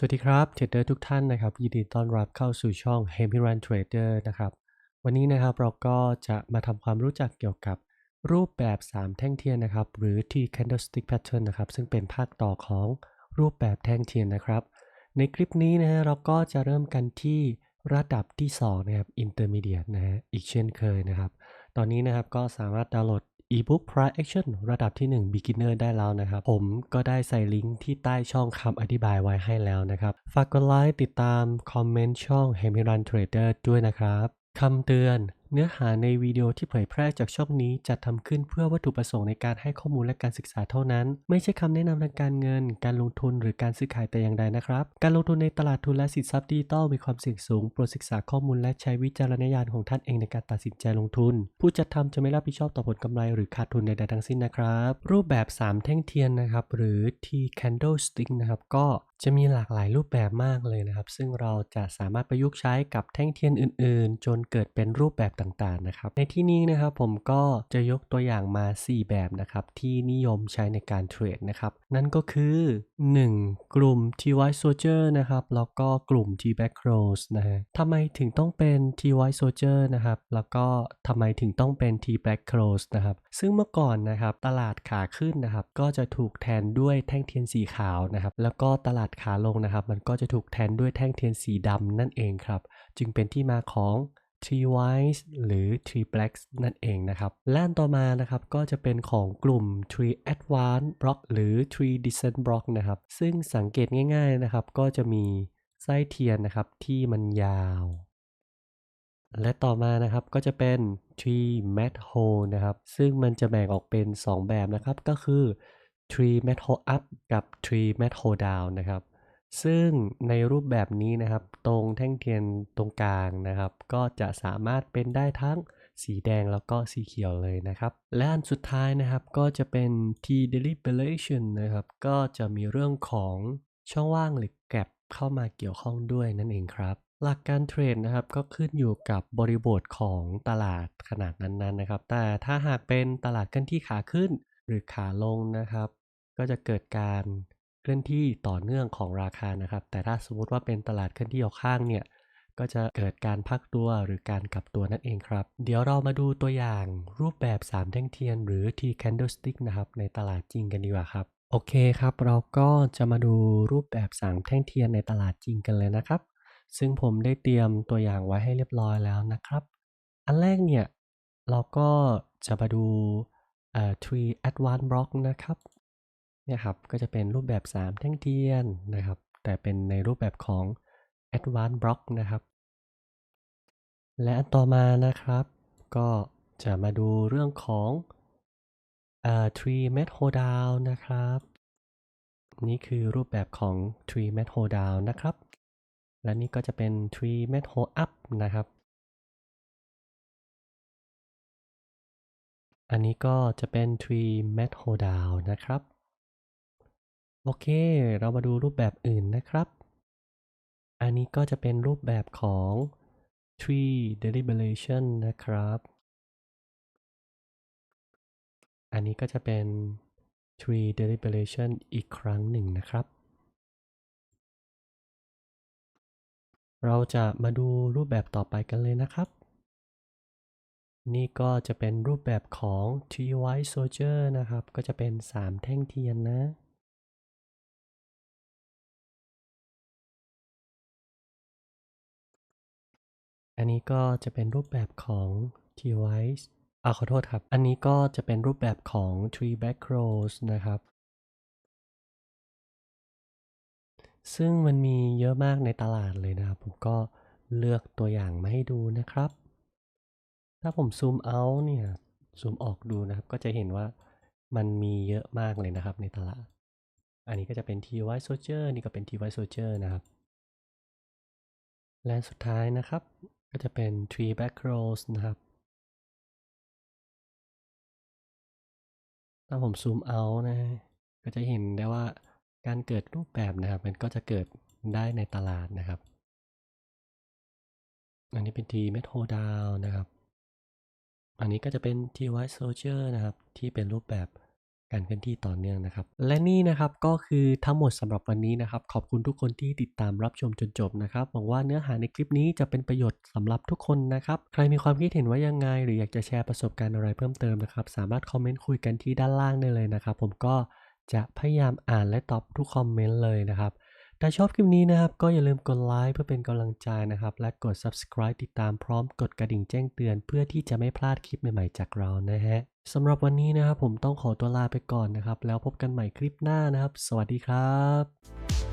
สวัสดีครับเทรดเดอร์ทุกท่านนะครับยินดีต้อนรับเข้าสู่ช่อง h e m i r a n Trader นะครับ วันนี้นะครับเราก็จะมาทำความรู้จักเกี่ยวกับรูปแบบ 3 แท่งเทียนนะครับ หรือ T candlestick pattern นะครับ ซึ่งเป็นภาคต่อของรูปแบบแท่งเทียนนะครับ ในคลิปนี้นะฮะเราก็จะเริ่มกันที่ระดับที่ 2 นะครับ intermediate นะฮะอีกเช่นเคยนะครับ ตอนนี้นะครับก็สามารถดาวน์โหลด ebook price action ระดับที่ 1 beginner ได้แล้วนะครับ ผมก็ได้ใส่ลิงก์ที่ใต้ช่องคำอธิบายไว้ให้แล้วนะครับ ฝากกดไลค์ติดตามคอมเมนต์ช่อง h e m i r a n Trader ด้วยนะครับคำเตือน เนื้อหาในวิดีโอที่เผยแพร่จากช่องนี้จัดทำขึ้นเพื่อวัตถุประสงค์ในการให้ข้อมูลและการศึกษาเท่านั้น ไม่ใช่คำแนะนำทางการเงิน การลงทุนหรือการซื้อขายแต่อย่างใดนะครับ การลงทุนในตลาดทุนและสินทรัพย์ดิจิตอลมีความเสี่ยงสูง โปรดศึกษาข้อมูลและใช้วิจารณญาณของท่านเองในการตัดสินใจลงทุน ผู้จัดทำจะไม่รับผิดชอบต่อผลกำไรหรือขาดทุนใดๆทั้งสิ้นนะครับ รูปแบบ 3 แท่งเทียนนะครับหรือ T candlestick นะครับก็ จะมีหลากหลายรูปแบบมากเลยนะครับ ซึ่งเราจะสามารถประยุกต์ใช้กับแท่งเทียนอื่นๆ จนเกิดเป็นรูปแบบต่างๆนะครับ ในที่นี้นะครับผมก็จะยกตัวอย่างมา 4 แบบนะครับ ที่นิยมใช้ในการเทรดนะครับ นั่นก็คือ 1. กลุ่ม T White Soldier นะครับ แล้วก็กลุ่ม T Black Cross นะฮะทำไมถึงต้องเป็น T White Soldier นะครับ แล้วก็ทำไมถึงต้องเป็น T Black Cross นะครับ ซึ่งเมื่อก่อนนะครับตลาดขาขึ้นนะครับ ก็จะถูกแทนด้วยแท่งเทียนสีขาวนะครับ แล้วก็ตลาดขาลงนะครับ มันก็จะถูกแทนด้วยแท่งเทียนสีดำนั่นเองครับ จึงเป็นที่มาของ Tree White หรือ Tree Black นั่นเองนะครับ และอันต่อมานะครับก็จะเป็นของกลุ่ม Tree Advanced Block หรือ Tree Descent Block นะครับ ซึ่งสังเกตง่ายๆนะครับ ก็จะมีไส้เทียนนะครับที่มันยาว และต่อมานะครับก็จะเป็น Tree Mat Hole นะครับ ซึ่งมันจะแบ่งออกเป็น 2 แบบนะครับ ก็คือ Tree Mat Hole Up กับ Tree Mat Hole Down นะครับ ซึ่งในรูปแบบนี้นะครับ ตรงแท่งเทียนตรงกลางนะครับ ก็จะสามารถเป็นได้ทั้งสีแดงแล้วก็สีเขียวเลยนะครับ และอันสุดท้ายนะครับก็จะเป็น T deliberation นะครับ ก็จะมีเรื่องของช่องว่างหรือแกลบเข้ามาเกี่ยวข้องด้วยนั่นเองครับ หลักการเทรดนะครับก็ขึ้นอยู่กับบริบทของตลาดขนาดนั้นๆนะครับ แต่ถ้าหากเป็นตลาดเคลื่อนที่ขาขึ้นหรือขาลงนะครับ ก็จะเกิดการเคลื่อนที่ต่อเนื่องของราคานะครับ แต่ถ้าสมมติว่าเป็นตลาดเคลื่อนที่ออกข้างเนี่ยก็จะเกิดการพักตัวหรือการกลับตัวนั่นเองครับ เดี๋ยวเรามาดูตัวอย่างรูปแบบ3แท่งเทียนหรือ T candlestick นะครับในตลาดจริงกันดีกว่าครับ โอเคครับ เราก็จะมาดูรูปแบบ3แท่งเทียนในตลาดจริงกันเลยนะครับ ซึ่งผมได้เตรียมตัวอย่างไว้ให้เรียบร้อยแล้วนะครับ อันแรกเนี่ยเราก็จะมาดูเอ่อ Tree Advanced Block นะครับ เนี่ยครับก็จะเป็นรูปแบบ 3 แท่งเทียนนะครับ แต่เป็นในรูปแบบของ Advanced Block นะครับ และอันต่อมานะครับ ก็จะมาดูเรื่องของเอ่อ Tree Mat Hold Down นะครับ นี่คือรูปแบบของ Tree Mat Hold Down นะครับ และนี่ก็จะเป็น Tree Mat Hold Up นะครับอันนี้ก็จะเป็น Tree Mat Hold Down นะครับ โอเค เรามาดูรูปแบบอื่นนะครับ อันนี้ก็จะเป็นรูปแบบของ Tree Deliberation นะครับ อันนี้ก็จะเป็น Tree Deliberation อีกครั้งหนึ่งนะครับ เราจะมาดูรูปแบบต่อไปกันเลยนะครับ นี่ก็จะเป็นรูปแบบของ tree White Soldier นะครับ ก็จะเป็น 3 แท่งเทียนนะ อันนี้ก็จะเป็นรูปแบบของ T White อ่าขอโทษครับ อันนี้ก็จะเป็นรูปแบบของ Tree Back Cross นะครับ ซึ่งมันมีเยอะมากในตลาดเลยนะครับ ผมก็เลือกตัวอย่างมาให้ดูนะครับ ถ้าผมซูมเอาเนี่ย ซูมออกดูนะครับ ก็จะเห็นว่ามันมีเยอะมากเลยนะครับในตลาด อันนี้ก็จะเป็น T White Soldier นี่ก็เป็น T White Soldier นะครับ และสุดท้ายนะครับ ก็จะเป็น Tree Back Cross นะครับ ถ้าผมซูมเอานะก็จะเห็นได้ว่าการเกิดรูปแบบนะครับ มันก็จะเกิดได้ในตลาดนะครับ อันนี้เป็น T Metal Down นะครับ อันนี้ก็จะเป็น T White Soldier นะครับ ที่เป็นรูปแบบ การเคลื่อนที่ต่อเนื่องนะครับ และนี่นะครับก็คือทั้งหมดสำหรับวันนี้นะครับ ขอบคุณทุกคนที่ติดตามรับชมจนจบนะครับหวังว่าเนื้อหาในคลิปนี้จะเป็นประโยชน์สำหรับทุกคนนะครับ ใครมีความคิดเห็นว่ายังไง หรืออยากจะแชร์ประสบการณ์อะไรเพิ่มเติมนะครับ สามารถคอมเมนต์คุยกันที่ด้านล่างได้เลยนะครับ ผมก็จะพยายามอ่านและตอบทุกคอมเมนต์เลยนะครับ ถ้าชอบคลิปนี้นะครับ ก็อย่าลืมกดไลค์เพื่อเป็นกำลังใจนะครับ และกด subscribe ติดตามพร้อมกดกระดิ่งแจ้งเตือน เพื่อที่จะไม่พลาดคลิปใหม่ๆจากเรานะฮะสำหรับวันนี้นะครับผมต้องขอตัวลาไปก่อนนะครับ แล้วพบกันใหม่คลิปหน้านะครับ สวัสดีครับ